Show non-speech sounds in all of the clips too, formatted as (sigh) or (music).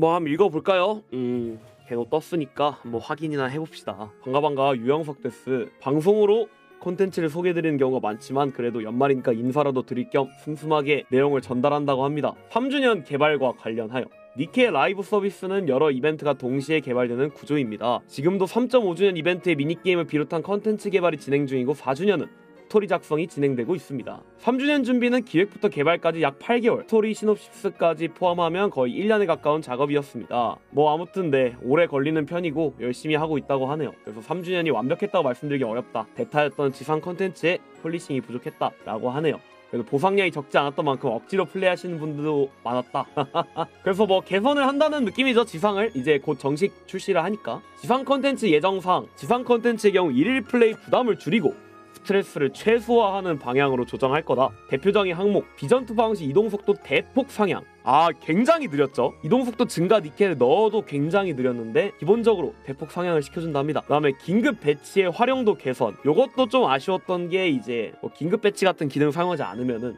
뭐 한번 읽어볼까요? 음 개노 떴으니까 한번 확인이나 해봅시다 반가 반가 유영석 데스 방송으로 콘텐츠를 소개해드리는 경우가 많지만 그래도 연말이니까 인사라도 드릴 겸 슴슴하게 내용을 전달한다고 합니다 3주년 개발과 관련하여 니케의 라이브 서비스는 여러 이벤트가 동시에 개발되는 구조입니다. 지금도 3.5주년 이벤트의 미니게임을 비롯한 컨텐츠 개발이 진행 중이고 4주년은 스토리 작성이 진행되고 있습니다. 3주년 준비는 기획부터 개발까지 약 8개월, 스토리 시놉시스까지 포함하면 거의 1년에 가까운 작업이었습니다. 뭐 아무튼 네, 오래 걸리는 편이고 열심히 하고 있다고 하네요. 그래서 3주년이 완벽했다고 말씀드리기 어렵다. 베타였던 지상 컨텐츠에 폴리싱이 부족했다 라고 하네요. 그래도 보상량이 적지 않았던 만큼 억지로 플레이하시는 분들도 많았다. (laughs) 그래서 뭐 개선을 한다는 느낌이죠 지상을 이제 곧 정식 출시를 하니까 지상 컨텐츠 예정상 지상 컨텐츠의 경우 1일 플레이 부담을 줄이고 스트레스를 최소화하는 방향으로 조정할 거다. 대표적인 항목 비전2 방식 이동 속도 대폭 상향. 아 굉장히 느렸죠. 이동 속도 증가 니켈을 넣어도 굉장히 느렸는데 기본적으로 대폭 상향을 시켜준답니다. 그다음에 긴급 배치의 활용도 개선. 요것도 좀 아쉬웠던 게 이제 뭐 긴급 배치 같은 기능 사용하지 않으면은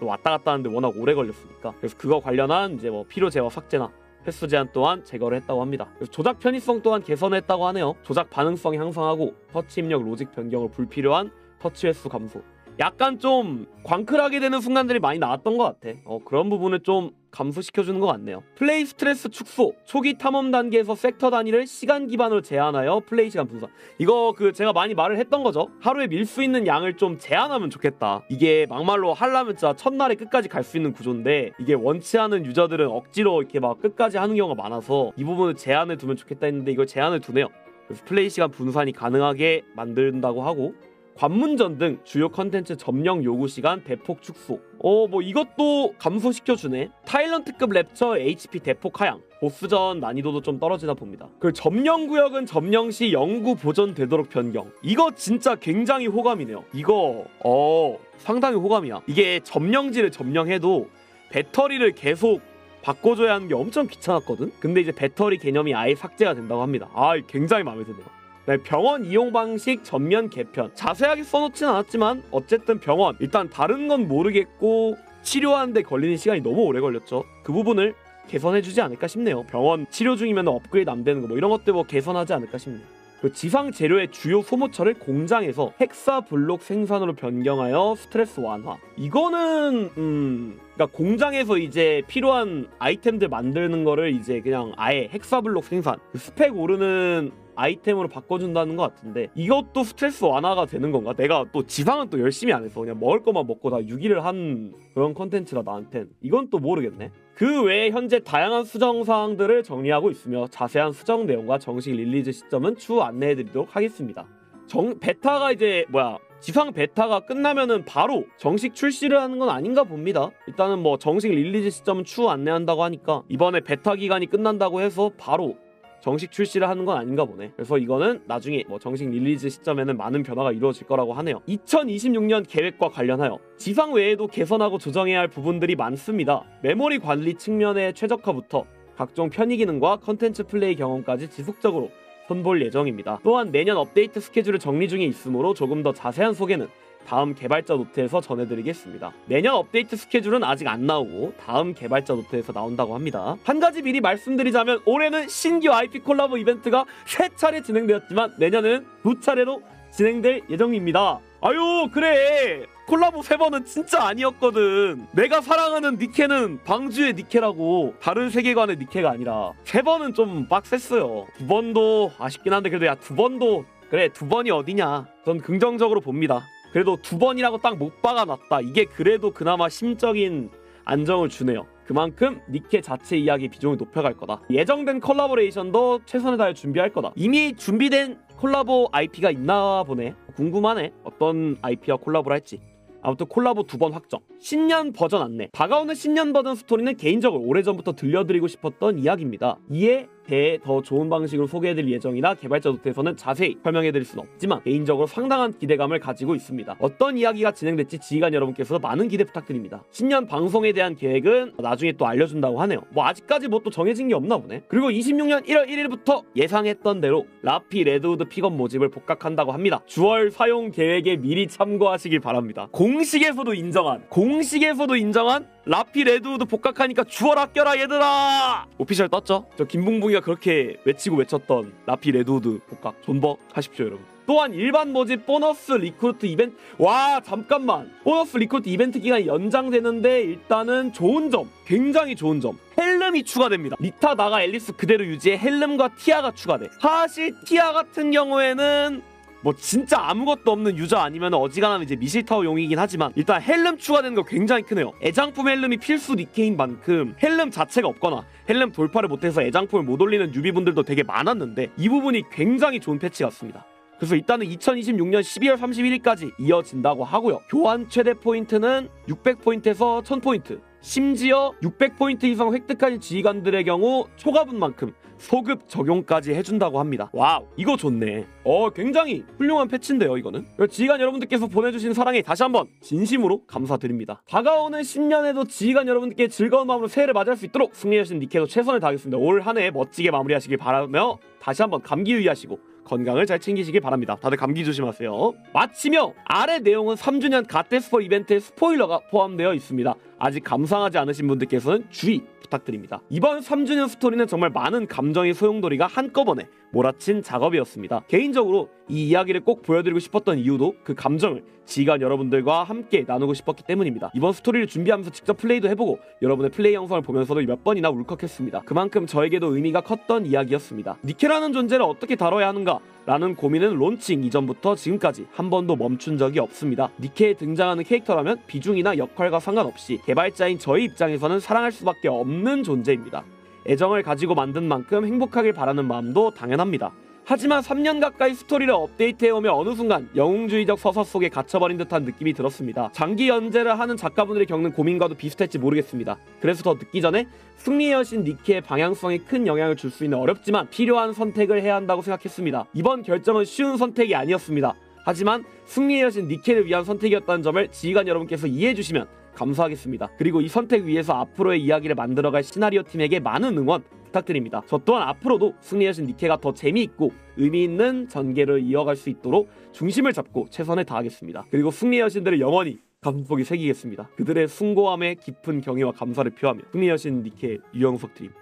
또 왔다 갔다 하는데 워낙 오래 걸렸으니까 그래서 그거 관련한 이제 뭐 필요 제어 삭제나 횟수 제한 또한 제거를 했다고 합니다. 조작 편의성 또한 개선했다고 하네요. 조작 반응성 향상하고 터치 입력 로직 변경으로 불필요한 터치 횟수 감소. 약간 좀 광클하게 되는 순간들이 많이 나왔던 것 같아. 어, 그런 부분을 좀 감소시켜주는 것 같네요. 플레이 스트레스 축소, 초기 탐험 단계에서 섹터 단위를 시간 기반으로 제한하여 플레이 시간 분산. 이거 그 제가 많이 말을 했던 거죠. 하루에 밀 수 있는 양을 좀 제한하면 좋겠다. 이게 막말로 하려면 진짜 첫날에 끝까지 갈 수 있는 구조인데 이게 원치 않은 유저들은 억지로 이렇게 막 끝까지 하는 경우가 많아서 이 부분을 제한을 두면 좋겠다 했는데 이걸 제한을 두네요. 그래서 플레이 시간 분산이 가능하게 만든다고 하고 관문전 등 주요 컨텐츠 점령 요구 시간 대폭 축소. 어, 뭐 이것도 감소시켜 주네. 타일런트급 랩처 HP 대폭 하향. 보스전 난이도도 좀 떨어지다 봅니다. 그 점령 구역은 점령 시 영구 보존되도록 변경. 이거 진짜 굉장히 호감이네요. 이거 어 상당히 호감이야. 이게 점령지를 점령해도 배터리를 계속 바꿔줘야 하는 게 엄청 귀찮았거든. 근데 이제 배터리 개념이 아예 삭제가 된다고 합니다. 아 굉장히 마음에 드네요. 네, 병원 이용 방식 전면 개편. 자세하게 써놓진 않았지만 어쨌든 병원 일단 다른 건 모르겠고 치료하는데 걸리는 시간이 너무 오래 걸렸죠. 그 부분을 개선해주지 않을까 싶네요. 병원 치료 중이면 업그레이드 안 되는 거 뭐 이런 것들 뭐 개선하지 않을까 싶네요. 그 지상 재료의 주요 소모처를 공장에서 헥사 블록 생산으로 변경하여 스트레스 완화. 이거는 음 그러니까 공장에서 이제 필요한 아이템들 만드는 거를 이제 그냥 아예 헥사 블록 생산 그 스펙 오르는 아이템으로 바꿔준다는 것 같은데 이것도 스트레스 완화가 되는 건가? 내가 또 지상은 또 열심히 안 해서 그냥 먹을 것만 먹고 다 유기를 한 그런 컨텐츠라 나한텐 이건 또 모르겠네. 그 외에 현재 다양한 수정 사항들을 정리하고 있으며 자세한 수정 내용과 정식 릴리즈 시점은 추후 안내해드리도록 하겠습니다. 정 베타가 이제 뭐야 지상 베타가 끝나면은 바로 정식 출시를 하는 건 아닌가 봅니다. 일단은 뭐 정식 릴리즈 시점은 추후 안내한다고 하니까 이번에 베타 기간이 끝난다고 해서 바로 정식 출시를 하는 건 아닌가 보네. 그래서 이거는 나중에 뭐 정식 릴리즈 시점에는 많은 변화가 이루어질 거라고 하네요. 2026년 계획과 관련하여 지상 외에도 개선하고 조정해야 할 부분들이 많습니다. 메모리 관리 측면의 최적화부터 각종 편의 기능과 컨텐츠 플레이 경험까지 지속적으로 손볼 예정입니다. 또한 내년 업데이트 스케줄을 정리 중에 있으므로 조금 더 자세한 소개는 다음 개발자 노트에서 전해드리겠습니다. 내년 업데이트 스케줄은 아직 안 나오고 다음 개발자 노트에서 나온다고 합니다. 한 가지 미리 말씀드리자면 올해는 신규 IP 콜라보 이벤트가 세 차례 진행되었지만 내년은 두 차례로 진행될 예정입니다. 아유 그래 콜라보 세 번은 진짜 아니었거든. 내가 사랑하는 니케는 방주의 니케라고 다른 세계관의 니케가 아니라 세 번은 좀 빡셌어요. 두 번도 아쉽긴 한데 그래도 야 두 번도 그래 두 번이 어디냐. 전 긍정적으로 봅니다. 그래도 두 번이라고 딱 못 박아놨다. 이게 그래도 그나마 심적인 안정을 주네요. 그만큼 니케 자체 이야기 비중을 높여갈 거다. 예정된 콜라보레이션도 최선을 다해 준비할 거다. 이미 준비된 콜라보 IP가 있나 보네. 궁금하네. 어떤 IP와 콜라보를 할지. 아무튼 콜라보 두 번 확정. 신년 버전 안내. 다가오는 신년 버전 스토리는 개인적으로 오래전부터 들려드리고 싶었던 이야기입니다. 이에 대해 더 좋은 방식으로 소개해드릴 예정이라 개발자 노트에서는 자세히 설명해드릴 수는 없지만 개인적으로 상당한 기대감을 가지고 있습니다. 어떤 이야기가 진행될지 지휘관 여러분께서 많은 기대 부탁드립니다. 신년 방송에 대한 계획은 나중에 또 알려준다고 하네요. 뭐 아직까지 뭐 또 정해진 게 없나 보네. 그리고 26년 1월 1일부터 예상했던 대로 라피 레드우드 픽업 모집을 복각한다고 합니다. 주월 사용 계획에 미리 참고하시길 바랍니다. 공식에서도 인정한 공식에서도 인정한 라피 레드우드 복각하니까 주워라 껴라 얘들아 오피셜 떴죠? 저 김붕붕이 가 그렇게 외치고 외쳤던 라피 레드우드 복각 존버 하십시오 여러분. 또한 일반 모집 보너스 리크루트 이벤트 와 잠깐만. 보너스 리크루트 이벤트 기간이 연장되는데 일단은 좋은 점 굉장히 좋은 점. 헬름이 추가됩니다. 리타 나가 앨리스 그대로 유지해 헬름과 티아가 추가돼. 사실 티아 같은 경우에는 뭐 진짜 아무것도 없는 유저 아니면 어지간하면 이제 미실타워 용이긴 하지만 일단 헬름 추가되는 거 굉장히 크네요 애장품 헬름이 필수 니케인 만큼 헬름 자체가 없거나 헬름 돌파를 못해서 애장품을 못 올리는 유비분들도 되게 많았는데 이 부분이 굉장히 좋은 패치 같습니다 그래서 일단은 2026년 12월 31일까지 이어진다고 하고요. 교환 최대 포인트는 600포인트에서 1000포인트. 심지어 600포인트 이상 획득한 지휘관들의 경우 초과분만큼 소급 적용까지 해준다고 합니다. 와우, 이거 좋네. 어, 굉장히 훌륭한 패치인데요, 이거는. 지휘관 여러분들께서 보내주신 사랑에 다시 한번 진심으로 감사드립니다. 다가오는 신년에도 지휘관 여러분들께 즐거운 마음으로 새해를 맞이할 수 있도록 승리하신 니케도 최선을 다하겠습니다. 올 한 해 멋지게 마무리하시길 바라며 다시 한번 감기 유의하시고 건강을 잘 챙기시길 바랍니다. 다들 감기 조심하세요. 마치며 아래 내용은 3주년 갓데스포 이벤트의 스포일러가 포함되어 있습니다. 아직 감상하지 않으신 분들께서는 주의 부탁드립니다. 이번 3주년 스토리는 정말 많은 감정의 소용돌이가 한꺼번에 몰아친 작업이었습니다. 개인적으로 이 이야기를 꼭 보여드리고 싶었던 이유도 그 감정을 지간 여러분들과 함께 나누고 싶었기 때문입니다. 이번 스토리를 준비하면서 직접 플레이도 해보고 여러분의 플레이 영상을 보면서도 몇 번이나 울컥했습니다. 그만큼 저에게도 의미가 컸던 이야기였습니다. 니케라는 존재를 어떻게 다뤄야 하는가? 라는 고민은 론칭 이전부터 지금까지 한 번도 멈춘 적이 없습니다. 니케에 등장하는 캐릭터라면 비중이나 역할과 상관없이 개발자인 저희 입장에서는 사랑할 수밖에 없는 존재입니다. 애정을 가지고 만든 만큼 행복하길 바라는 마음도 당연합니다. 하지만 3년 가까이 스토리를 업데이트해오며 어느 순간 영웅주의적 서사 속에 갇혀버린 듯한 느낌이 들었습니다. 장기 연재를 하는 작가분들이 겪는 고민과도 비슷할지 모르겠습니다. 그래서 더 늦기 전에 승리의 여신 니키의 방향성에 큰 영향을 줄 수 있는 어렵지만 필요한 선택을 해야 한다고 생각했습니다. 이번 결정은 쉬운 선택이 아니었습니다. 하지만 승리의 여신 니케를 위한 선택이었다는 점을 지휘관 여러분께서 이해해 주시면 감사하겠습니다. 그리고 이 선택 위에서 앞으로의 이야기를 만들어갈 시나리오 팀에게 많은 응원 부탁드립니다. 저 또한 앞으로도 승리하신 니케가 더 재미있고 의미 있는 전개를 이어갈 수 있도록 중심을 잡고 최선을 다하겠습니다. 그리고 승리의 여신들을 영원히 가슴속에 새기겠습니다. 그들의 숭고함에 깊은 경의와 감사를 표하며 승리의 여신 니케 유영석 드림.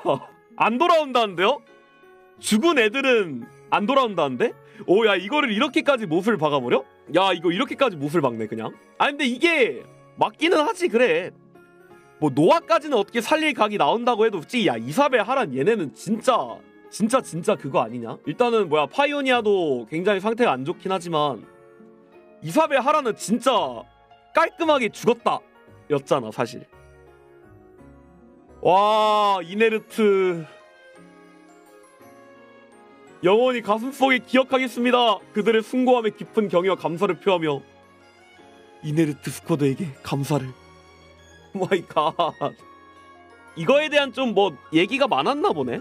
안 돌아온다는데요? 죽은 애들은 안 돌아온다는데? 오 야 이거를 이렇게까지 못을 박아버려? 야 이거 이렇게까지 못을 박네 그냥? 아 근데 이게 맞기는 하지 그래 뭐 노아까지는 어떻게 살릴 각이 나온다고 해도 야 이사벨 하란 얘네는 진짜 진짜 진짜 그거 아니냐? 일단은 뭐야 파이오니아도 굉장히 상태가 안 좋긴 하지만 이사벨 하라는 진짜 깔끔하게 죽었다 였잖아 사실. 와 이네르트. 영원히 가슴속에 기억하겠습니다. 그들의 숭고함에 깊은 경의와 감사를 표하며 이네르트 스쿼드에게 감사를 (laughs) 마이 갓. 이거에 대한 좀 뭐 얘기가 많았나 보네.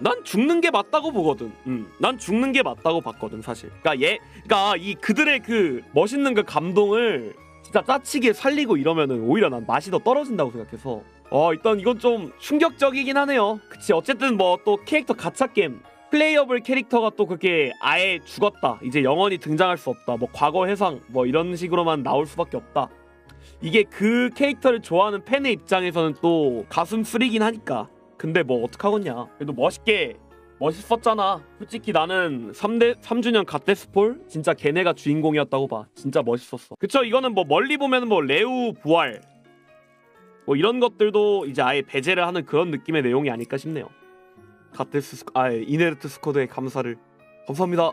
난 죽는 게 맞다고 보거든. 음, 난 죽는 게 맞다고 봤거든 사실. 그러니까 얘, 그러니까 이 그들의 그 멋있는 그 감동을 진짜 짜치게 살리고 이러면은 오히려 난 맛이 더 떨어진다고 생각해서. 어 일단 이건 좀 충격적이긴 하네요. 그치 어쨌든 뭐 또 캐릭터 가차 게임 플레이어블 캐릭터가 또 그렇게 아예 죽었다. 이제 영원히 등장할 수 없다. 뭐 과거 해상 뭐 이런 식으로만 나올 수밖에 없다. 이게 그 캐릭터를 좋아하는 팬의 입장에서는 또 가슴 쓰리긴 하니까. 근데 뭐 어떡하겠냐. 그래도 멋있게 멋있었잖아. 솔직히 나는 3대 3주년 갓데스폴? 진짜 걔네가 주인공이었다고 봐. 진짜 멋있었어. 그쵸? 이거는 뭐 멀리 보면 뭐 레우 부활. 뭐 이런 것들도 이제 아예 배제를 하는 그런 느낌의 내용이 아닐까 싶네요. 갓데스 스... 아 이네르트 스쿼드의 감사를. 감사합니다